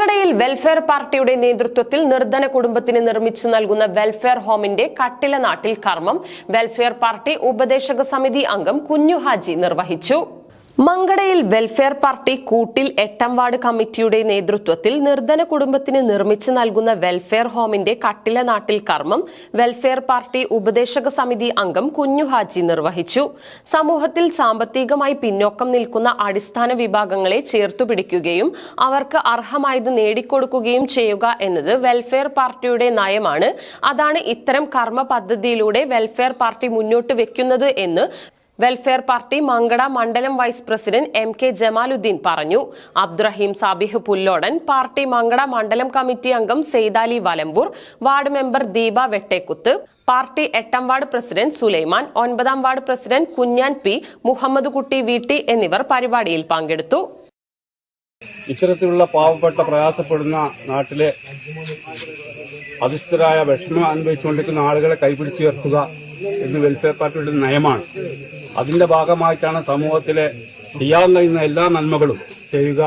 മങ്കടയിൽ welfare പാർട്ടിയുടെ നേതൃത്വത്തിൽ നിർധന കുടുംബത്തിന് നിർമ്മിച്ചു നൽകുന്ന വെൽഫെയർ ഹോമിന്റെ കട്ടില നാട്ടിൽ കർമ്മം. വെൽഫെയർ പാർട്ടി ഉപദേശക സമിതി അംഗം കുഞ്ഞു ഹാജി നിർവഹിച്ചു. മങ്കടയിൽ വെൽഫെയർ പാർട്ടി കൂട്ടിൽ എട്ടാം വാർഡ് കമ്മിറ്റിയുടെ നേതൃത്വത്തിൽ നിർധന കുടുംബത്തിന് നിർമ്മിച്ചു നൽകുന്ന വെൽഫെയർ ഹോമിന്റെ കട്ടില നാട്ടിൽ കർമ്മം വെൽഫെയർ പാർട്ടി ഉപദേശക സമിതി അംഗം കുഞ്ഞുഹാജി നിർവഹിച്ചു. സമൂഹത്തിൽ സാമ്പത്തികമായി പിന്നോക്കം നിൽക്കുന്ന അടിസ്ഥാന വിഭാഗങ്ങളെ ചേർത്തുപിടിക്കുകയും അവർക്ക് അർഹമായത് നേടിക്കൊടുക്കുകയും ചെയ്യുക എന്നത് വെൽഫെയർ പാർട്ടിയുടെ നയമാണ്. അതാണ് ഇത്തരം കർമ്മ പദ്ധതിയിലൂടെ വെൽഫെയർ പാർട്ടി മുന്നോട്ട് വെക്കുന്നത് എന്ന് വെൽഫെയർ പാർട്ടി മങ്കട മണ്ഡലം vice president M K Jamaluddin പറഞ്ഞു. അബ്ദുറഹീം സാബിഹ് പുല്ലോടൻ പാർട്ടി മങ്കട മണ്ഡലം കമ്മിറ്റി അംഗം Saithali Valambur ward member Deepa Vettekkuth party എട്ടാം വാർഡ് പ്രസിഡന്റ് സുലൈമാൻ ഒൻപതാം ward president Kunjan P Muhammed Kutty V T എന്നിവർ പരിപാടിയിൽ പങ്കെടുത്തു. ഇത്തരത്തിലുള്ള പാവപ്പെട്ട പ്രയാസപ്പെടുന്ന നാട്ടിലെ അധിഷ്ഠരായ വിഷമം അനുഭവിച്ചുകൊണ്ടിരിക്കുന്ന ആളുകളെ കൈപിടിച്ചുയർത്തുക എന്ന് വെൽഫെയർ പാർട്ടിയുടെ നയമാണ്. അതിന്റെ ഭാഗമായിട്ടാണ് സമൂഹത്തിലെ ചെയ്യാൻ കഴിയുന്ന എല്ലാ നന്മകളും ചെയ്യുക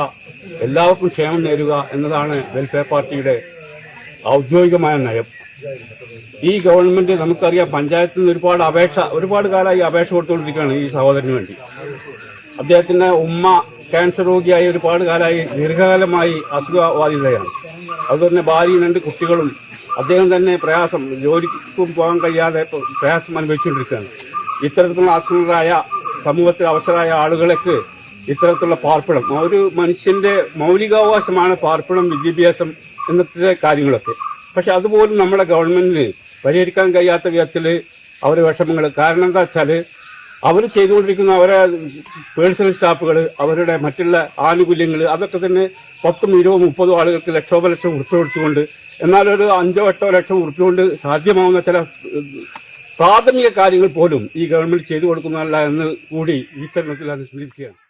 എല്ലാവർക്കും ക്ഷേമം നേരുക എന്നതാണ് വെൽഫെയർ പാർട്ടിയുടെ ഔദ്യോഗികമായ നയം. ഈ ഗവൺമെന്റ് നമുക്കറിയാം പഞ്ചായത്തിൽ നിന്ന് ഒരുപാട് അപേക്ഷ ഒരുപാട് കാലമായി അപേക്ഷ കൊടുത്തുകൊണ്ടിരിക്കുകയാണ് ഈ സഹോദരന് വേണ്ടി. അദ്ദേഹത്തിന്റെ ഉമ്മ ക്യാൻസർ രോഗിയായി ഒരുപാട് കാലമായി ദീർഘകാലമായി അസുഖബാധിതയാണ് അതുപോലെ തന്നെ ഭാര്യയും രണ്ട് കുട്ടികളും അദ്ദേഹം തന്നെ പ്രയാസം ജോലിക്കും പോകാൻ കഴിയാതെ പ്ര- പ്രയാസം അനുഭവിച്ചുകൊണ്ടിരിക്കുകയാണ്. ഇത്തരത്തിലുള്ള അസുഖങ്ങളായ സമൂഹത്തിൽ അവസരമായ ആളുകൾക്ക് ഇത്തരത്തിലുള്ള പാർപ്പിടം ഒരു മനുഷ്യന്റെ മൗലികാവകാശമാണ് പാർപ്പിടം വിദ്യാഭ്യാസം എന്നത്തെ കാര്യങ്ങളൊക്കെ. പക്ഷെ അതുപോലും നമ്മുടെ ഗവൺമെന്റിന് പരിഹരിക്കാൻ കഴിയാത്ത വിധത്തിൽ അവർ വിഷമങ്ങൾ കാരണം എന്താ വെച്ചാൽ അവർ ചെയ്തുകൊണ്ടിരിക്കുന്ന അവരെ പേഴ്സണൽ സ്റ്റാഫുകൾ അവരുടെ മറ്റുള്ള ആനുകൂല്യങ്ങൾ അതൊക്കെ തന്നെ പത്തും ഇരുപതും മുപ്പതും ആളുകൾക്ക് ലക്ഷോപലക്ഷം ഉറുപ്പ് കൊടുത്തുകൊണ്ട് എന്നാൽ ഒരു അഞ്ചോ എട്ടോ ലക്ഷം ഉറുപ്പ് കൊണ്ട് സാധ്യമാവുന്ന ചില പ്രാഥമിക കാര്യങ്ങൾ പോലും ഈ ഗവൺമെന്റ് ചെയ്തു കൊടുക്കുന്നതല്ല എന്ന് കൂടി ഈ തരുണത്തിൽ അനുസ്മരിക്കുകയാണ്